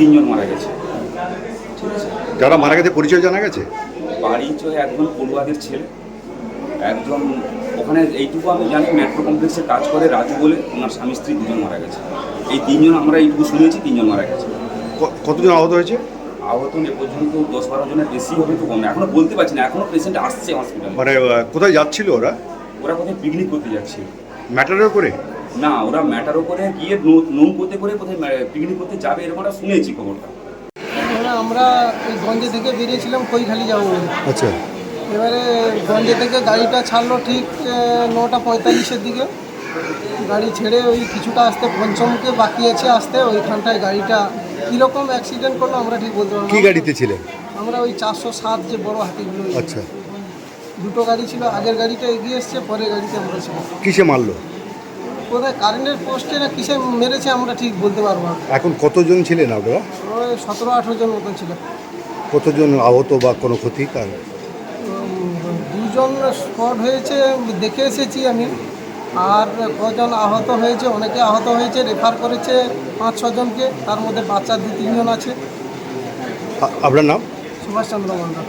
তিনজন মারা গেছে। ঠিক আছে? যারা মারা গেছে পরিচয় জানা গেছে? তো একজন পড়ুয়াদের ছেলে একজন ওখানে এইটুকু আমি জানি মেট্রো কমপ্লেক্সে কাজ করে রাজু বলে ওনার স্বামী স্ত্রী দুজন মারা গেছে। এই তিনজন আমরা এইটুকু শুনেছি তিনজন মারা গেছে। কতজন আহত হয়েছে? আহত এ পর্যন্ত দশ বারো জনের বেশি হবে তো কম। এখনও বলতে পারছি না এখনও পেশেন্ট আসছে হসপিটালে মানে কোথায় যাচ্ছিল ওরা? ওরা কোথায় পিকনিক করতে যাচ্ছে ম্যাটারের করে না ওরা ম্যাটার করে গিয়ে নৌ- নৌকোতে করে কোথায় পিকনিক করতে যাবে এরকম একটা শুনেছি খবরটা। আমরা ওই গঞ্জে থেকে বেরিয়েছিলাম কৈখালি যাব আচ্ছা। এবারে গঞ্জে থেকে গাড়িটা ছাড়লো ঠিক নটা পঁয়তাল্লিশের দিকে। গাড়ি ছেড়ে ওই কিছুটা আসতে পঞ্চমকে বাকি আছে আসতে ওইখানটায় গাড়িটা কীরকম অ্যাক্সিডেন্ট করল আমরা ঠিক বলতে পারব। কি গাড়িতে ছিলেন? আমরা ওই চারশো সাত যে বড় হাতিগুলো আচ্ছা। দুটো গাড়ি ছিল আগের গাড়িটা এগিয়ে এসছে পরের গাড়িতে আমরা ছিলাম। কিসে মারলো? কোথায় কারেন্টের পোস্টে না কিসে মেরেছে আমরা ঠিক বলতে পারব না। এখন কতজন ছিলেন আপনারা ওই সতেরো আঠেরো জন মতো ছিল। কতজন আহত বা কোনো ক্ষতি উম, দুজন স্পট হয়েছে দেখে এসেছি আমি। আর কজন আহত হয়েছে অনেকে আহত হয়েছে রেফার করেছে পাঁচ ছজনকে তার মধ্যে বাচ্চা দু তিনজন আছে। আপনার নাম? সুভাষচন্দ্র মন্ডল